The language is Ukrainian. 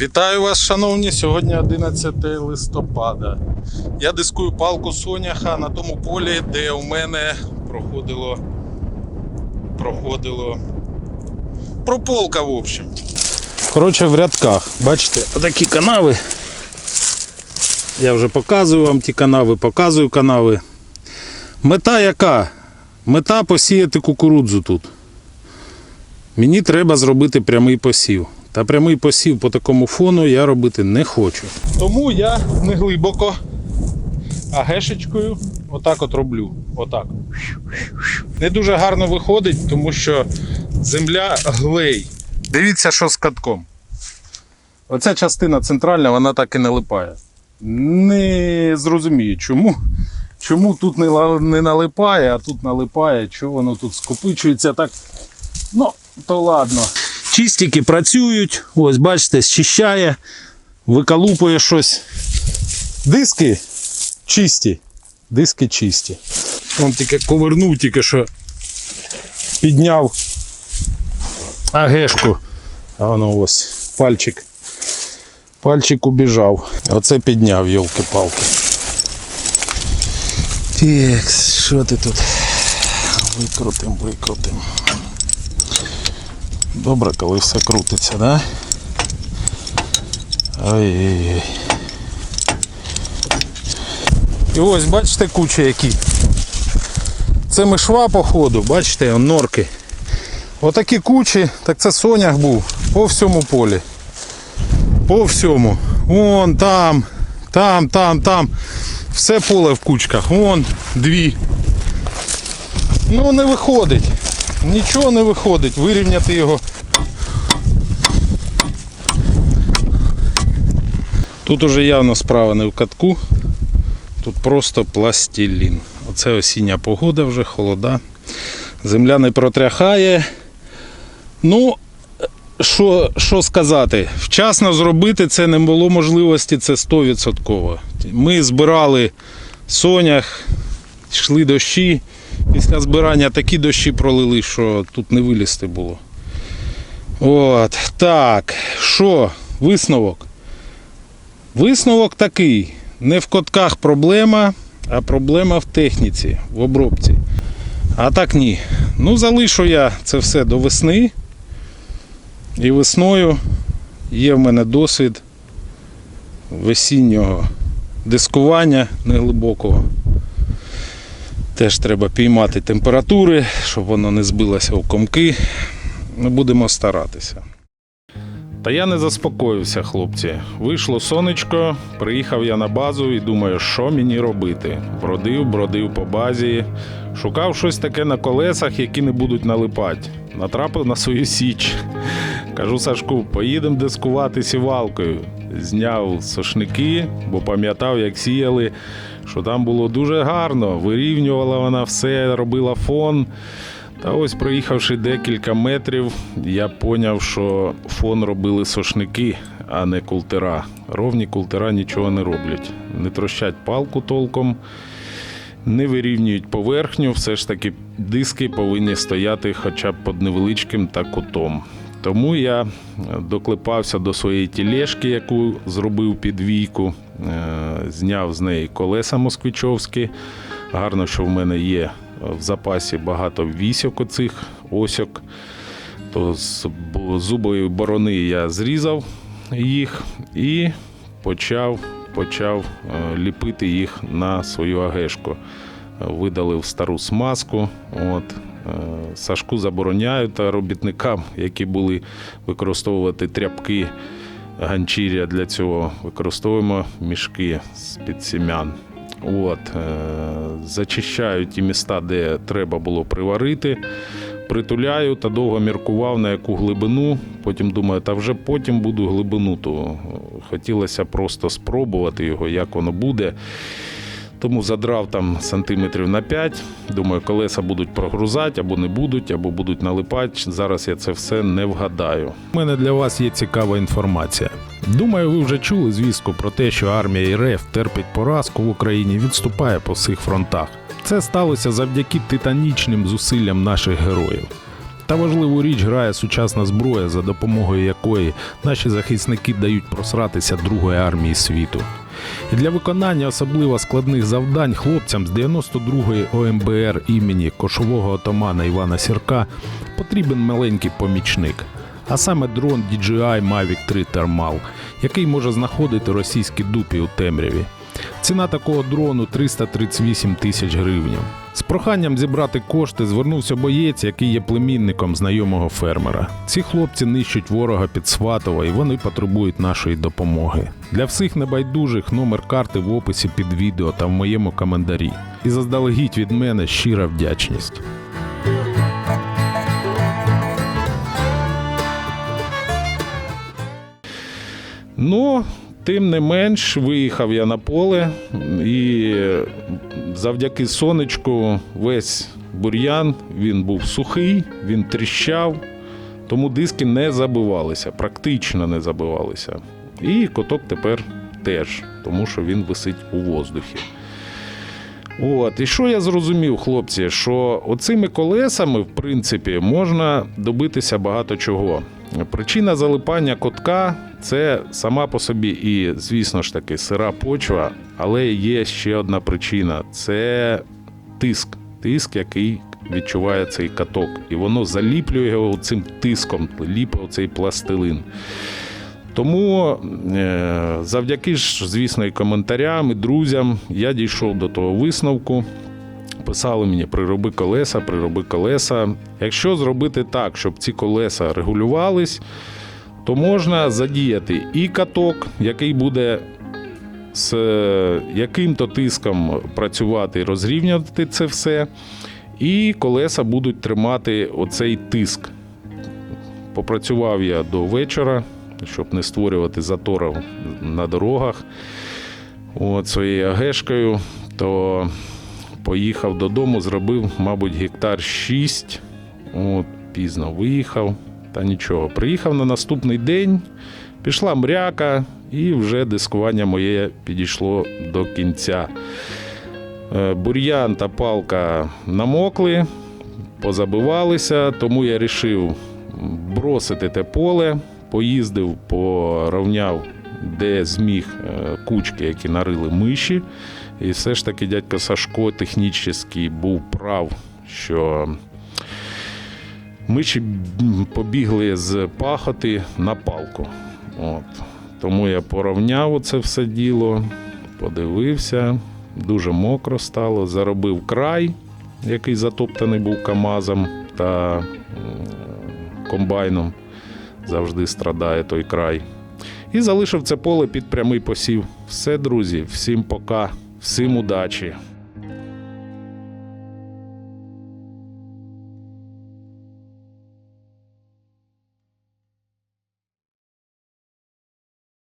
Вітаю вас, шановні. Сьогодні 11 листопада. Я дискую палку соняха на тому полі, де у мене проходило. Проходило. Прополка, в общем. Коротше, в рядках. Бачите, отакі канави. Я вже показую вам ті канави, показую канави. Мета яка? Мета посіяти кукурудзу тут. Мені треба зробити прямий посів. Та прямий посів по такому фону я робити не хочу. Тому я не глибоко, а гешечкою отак от роблю. Отак. Не дуже гарно виходить, тому що земля глей. Дивіться, що з катком. Оця частина центральна, вона так і не липає. Не зрозумію, чому. Чому тут не, налипає, а тут налипає, чого воно тут скопичується так. Ну, то ладно. Чистики працюють, ось бачите, зчищає, викалупує щось. Диски чисті. Диски чисті. Он тільки ковернув, тільки що підняв агешку. А воно ось пальчик. Пальчик убіжав. Оце підняв, йолки-палки. Так, що ти тут? Викрутим, викрутим. Добре, коли все крутиться, да? Ой-ой-ой. І ось бачите куча які. Це мишва походу, бачите, норки. Отакі кучі, так це сонях був по всьому полі. По всьому. Вон там, там, там, там. Все поле в кучках. Вон дві. Ну не виходить. Нічого не виходить. Вирівняти його. Тут уже явно справа не в катку. Тут просто пластилін. Оце осіння погода вже, холода. Земля не протряхає. Ну, що, що сказати? Вчасно зробити це не було можливості, це 100%. Ми збирали сонях, йшли дощі. Після збирання такі дощі пролили, що тут не вилізти було. От, так, що, висновок? Висновок такий. Не в котках проблема, а проблема в техніці, в обробці. А так ні. Ну, залишу я це все до весни. І весною є в мене досвід весіннього дискування неглибокого. Теж треба піймати температури, щоб воно не збилося в комки. Ми будемо старатися. Та я не заспокоївся, хлопці. Вийшло сонечко, приїхав я на базу і думаю, що мені робити. Бродив, бродив по базі, шукав щось таке на колесах, які не будуть налипати. Натрапив на свою січ. Кажу Сашку, поїдемо дискувати сівалкою. Зняв сошники, бо пам'ятав, як сіяли, що там було дуже гарно. Вирівнювала вона все, робила фон. Та ось проїхавши декілька метрів, я поняв, що фон робили сошники, а не култера. Ровні култера нічого не роблять. Не трощать палку толком, не вирівнюють поверхню. Все ж таки диски повинні стояти хоча б під невеличким та кутом. Тому я доклепався до своєї тілешки, яку зробив під війку, зняв з неї колеса москвичовські. Гарно, що в мене є в запасі багато вісьок оцих осьок. То з зубої борони я зрізав їх і почав, почав е, ліпити їх на свою агешку. Е, Видалив стару смазку. От. е, Сашку забороняю та робітникам, які були використовувати тряпки ганчір'я для цього, використовуємо мішки з-під сім'ян. От, е, зачищаю ті міста, де треба було приварити, притуляю та довго міркував на яку глибину. Потім думаю, та вже потім буду глибину, то хотілося просто спробувати його, як воно буде. Тому задрав там сантиметрів на 5. Думаю, колеса будуть прогрузати або не будуть, або будуть налипати. Зараз я це все не вгадаю. У мене для вас є цікава інформація. Думаю, ви вже чули звістку про те, що армія РФ терпить поразку в Україні, відступає по всіх фронтах. Це сталося завдяки титанічним зусиллям наших героїв. Та важливу річ грає сучасна зброя, за допомогою якої наші захисники дають просратися Другої армії світу. І для виконання особливо складних завдань хлопцям з 92-ї ОМБР імені кошового отамана Івана Сірка потрібен маленький помічник, а саме дрон DJI Mavic 3 Thermal, який може знаходити російські дупі у темряві. Ціна такого дрону 338 тисяч гривень. З проханням зібрати кошти звернувся боєць, який є племінником знайомого фермера. Ці хлопці нищать ворога під Сватово і вони потребують нашої допомоги. Для всіх небайдужих номер карти в описі під відео та в моєму коментарі. І заздалегідь від мене щира вдячність. Ну, тим не менш, виїхав я на поле і завдяки сонечку весь бур'ян він був сухий, він тріщав, тому диски не забивалися, практично не забивалися. І коток тепер теж, тому що він висить у воздухі. От, і що я зрозумів, хлопці, що оцими колесами, в принципі, можна добитися багато чого. Причина залипання котка це сама по собі і, звісно ж таки, сира почва, але є ще одна причина це тиск. Тиск, який відчуває цей каток. І воно заліплює його цим тиском, ліпить оцей пластилин. Тому е, завдяки ж, звісно, і коментарям, і друзям я дійшов до того висновку. Писали мені прироби колеса, прироби колеса. Якщо зробити так, щоб ці колеса регулювались, то можна задіяти і каток, який буде з е, яким-то тиском працювати і розрівнювати це все. І колеса будуть тримати оцей тиск. Попрацював я до вечора, щоб не створювати заторів на дорогах от, своєю агешкою, то поїхав додому, зробив, мабуть, гектар 6. От, пізно виїхав. Та нічого. Приїхав на наступний день, пішла мряка, і вже дискування моє підійшло до кінця. Е, Бур'ян та палка намокли, позабивалися, тому я вирішив бросити те поле, поїздив, порівняв, де зміг е, кучки, які нарили миші. І все ж таки дядько Сашко технічний був прав, що миші побігли з пахоти на палку. От. Тому я порівняв це все діло, подивився, дуже мокро стало, заробив край, який затоптаний був КАМАЗом та комбайном. Завжди страдає той край. І залишив це поле під прямий посів. Все, друзі, всім пока, всім удачі.